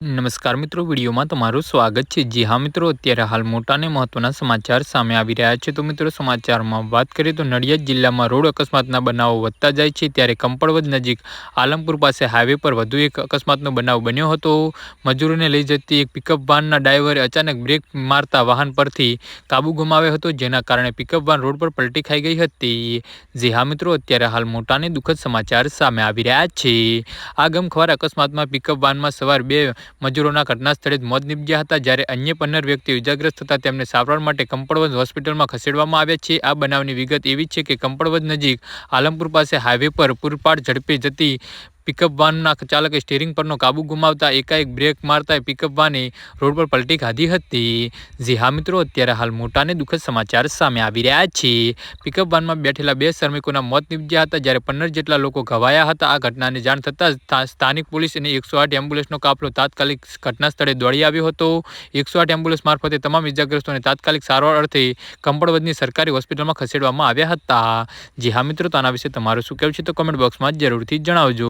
નમસ્કાર મિત્રો, વિડીયોમાં તમારું સ્વાગત છે. જી હા મિત્રો, અત્યારે હાલ મોટા અને મહત્વના સમાચાર સામે આવી રહ્યા છે. તો મિત્રો, સમાચારમાં વાત કરીએ તો નડિયાદ જિલ્લામાં રોડ અકસ્માતના બનાવો વધતા જાય છે. ત્યારે કંપળવદ નજીક આલમપુર પાસે હાઈવે પર વધુ એક અકસ્માતનો બનાવ બન્યો હતો. મજૂરોને લઈ જતી એક પિકઅપ વાનના ડ્રાઈવરે અચાનક બ્રેક મારતા વાહન પરથી કાબુ ગુમાવ્યો હતો, જેના કારણે પિકઅપ વાન રોડ પર પલટી ખાઈ ગઈ હતી. જી હા મિત્રો, અત્યારે હાલ મોટા અને દુઃખદ સમાચાર સામે આવી રહ્યા છે. આ ગમખવાર અકસ્માતમાં પિકઅપ વાનમાં સવાર બે મજૂરોના ઘટના સ્થળે જ મોત નીપજ્યા હતા. જ્યારે અન્ય પંદર વ્યક્તિ ઇજાગ્રસ્ત થતા તેમને સારવાર માટે કંપળવંજ હોસ્પિટલમાં ખસેડવામાં આવ્યા છે. આ બનાવની વિગત એવી છે કે કંપળવંજ નજીક આલમપુર પાસે હાઈવે પર પૂરપાટ ઝડપે જતી પિકઅપ વાનના ચાલકે સ્ટીરિંગ પરનો કાબુ ગુમાવતા એકાએક બ્રેક મારતા પિકઅપ વાને રોડ પર પલટી ખાધી હતી. જી હા મિત્રો, અત્યારે હાલ મોટાને દુઃખદ સમાચાર સામે આવી રહ્યા છે. પિકઅપ વાનમાં બેઠેલા બે શ્રમિકોના મોત નીપજ્યા હતા, જ્યારે પંદર જેટલા લોકો ઘવાયા હતા. આ ઘટનાની જાણ થતાં સ્થાનિક પોલીસ અને એકસો આઠ એમ્બ્યુલન્સનો કાફલો તાત્કાલિક ઘટના સ્થળે દોડી આવ્યો હતો. એકસો આઠ એમ્બ્યુલન્સ મારફતે તમામ ઇજાગ્રસ્તોને તાત્કાલિક સારવાર અર્થે કંપળવદની સરકારી હોસ્પિટલમાં ખસેડવામાં આવ્યા હતા. જી હા મિત્રો, તો આના વિશે તમારું શું કહેવું છે, તો કમેન્ટ બોક્સમાં જરૂરથી જણાવજો.